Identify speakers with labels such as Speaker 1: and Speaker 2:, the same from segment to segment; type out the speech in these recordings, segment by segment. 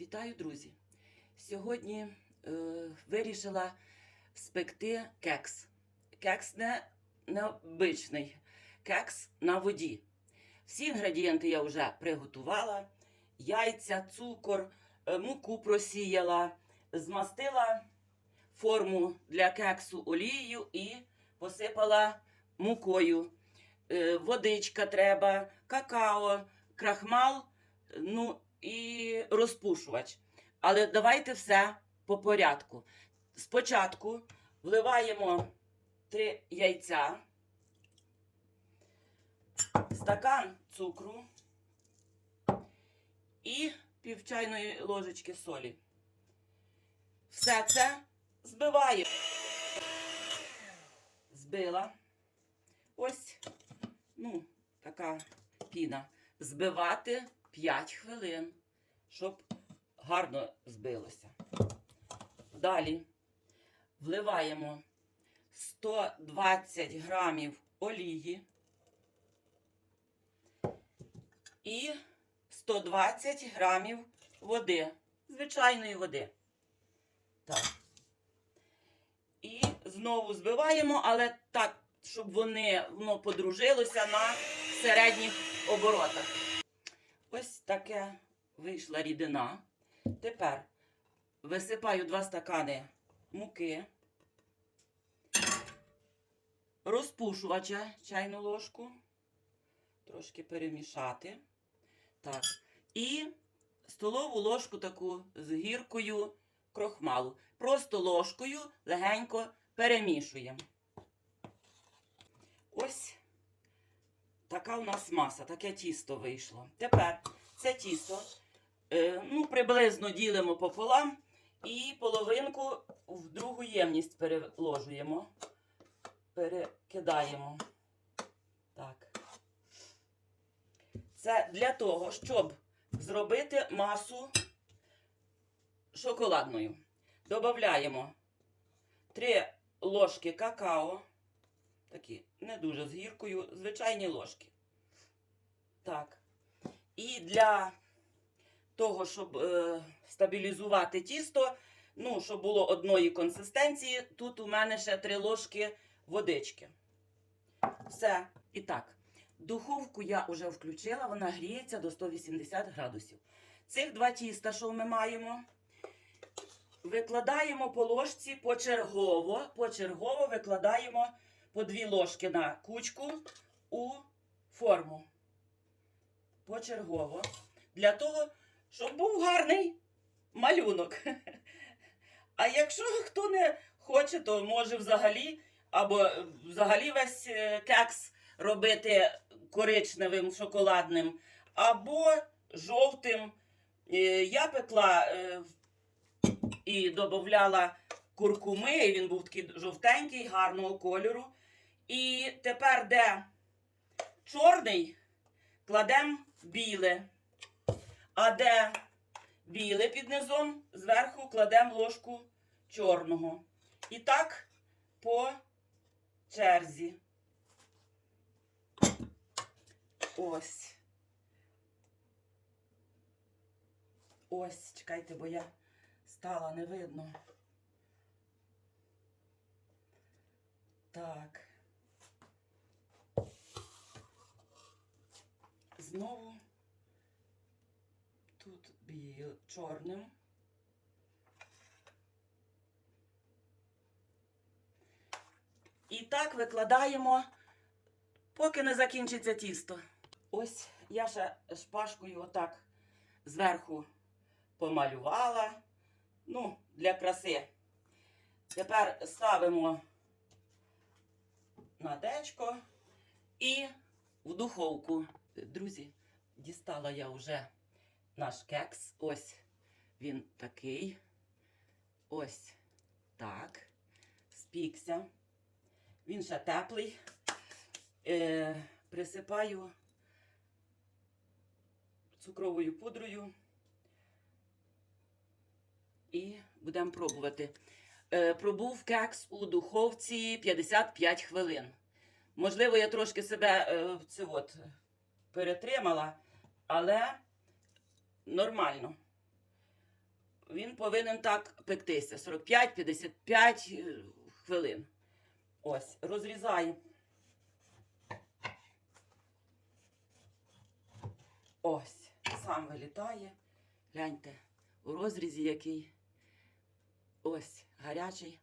Speaker 1: Вітаю, друзі! Сьогодні е, вирішила спекти кекс. Кекс не, не обичний, кекс на воді. Всі інгредієнти я вже приготувала: яйця, цукор, е, муку просіяла, змастила форму для кексу олією і посипала мукою. Е, водичка треба, какао, крахмал, ну і розпушувач. Але давайте все по порядку. Спочатку вливаємо три яйця, стакан цукру і пів чайної ложечки солі. Все це збиваю. Збила. Ось, ну, така піна. Збивати 5 хвилин, щоб гарно збилося. Далі вливаємо 120 грамів олії і 120 грамів води, звичайної води. Так. І знову збиваємо, але так, щоб вони воно подружилося на середніх оборотах. Ось таке вийшла рідина. Тепер висипаю 2 стакани муки, розпушувача чайну ложку, трошки перемішати. Так. І столову ложку таку з гіркою крохмалу. Просто ложкою легенько перемішуємо. Ось така у нас маса, таке тісто вийшло. Тепер це тісто е, ну, приблизно ділимо пополам і половинку в другу ємність переложуємо, перекидаємо. Так. Це для того, щоб зробити масу шоколадною. Додаємо 3 ложки какао. Такі не дуже з гіркою, звичайні ложки. Так. І для того, щоб е, стабілізувати тісто, ну, щоб було одної консистенції, тут у мене ще 3 ложки водички. Все. І так, духовку я вже включила, вона гріється до 180 градусів. Цих два тіста, що ми маємо, викладаємо по ложці почергово, почергово викладаємо по дві ложки на кучку у форму. Почергово. Для того, щоб був гарний малюнок. А якщо хто не хоче, то може взагалі, або взагалі весь е, кекс робити коричневим шоколадним, або жовтим. Е, Я пекла е, і додавала куркуми, і він був такий жовтенький, гарного кольору. І тепер, де чорний, кладемо біле. А де біле під низом, зверху кладемо ложку чорного. І так по черзі. Ось. Ось, чекайте, бо я стала не видно. Так. Знову тут біл чорним. І так викладаємо, поки не закінчиться тісто. Ось я ще шпажкою отак зверху помалювала. Ну, для краси. Тепер ставимо на дечко і в духовку. Друзі, дістала я вже наш кекс. Ось він такий. Ось так. Спікся. Він ще теплий. Е, присипаю цукровою пудрою. І будемо пробувати. Е, пробув кекс у духовці 55 хвилин. Можливо, я трошки себе е, це от, перетримала, але нормально. він повинен так пектися. 45-55 е, хвилин. Ось, розрізаємо. Ось, сам вилітає. Гляньте, у розрізі який. Ось, гарячий.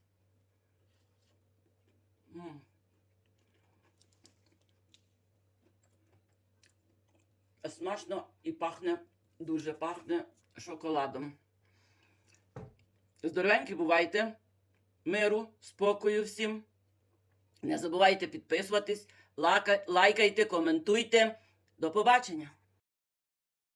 Speaker 1: М. Смачно і пахне, дуже пахне шоколадом. Здоровенькі бувайте. Миру, спокою всім. Не забувайте підписуватись, лайкайте, коментуйте. До побачення!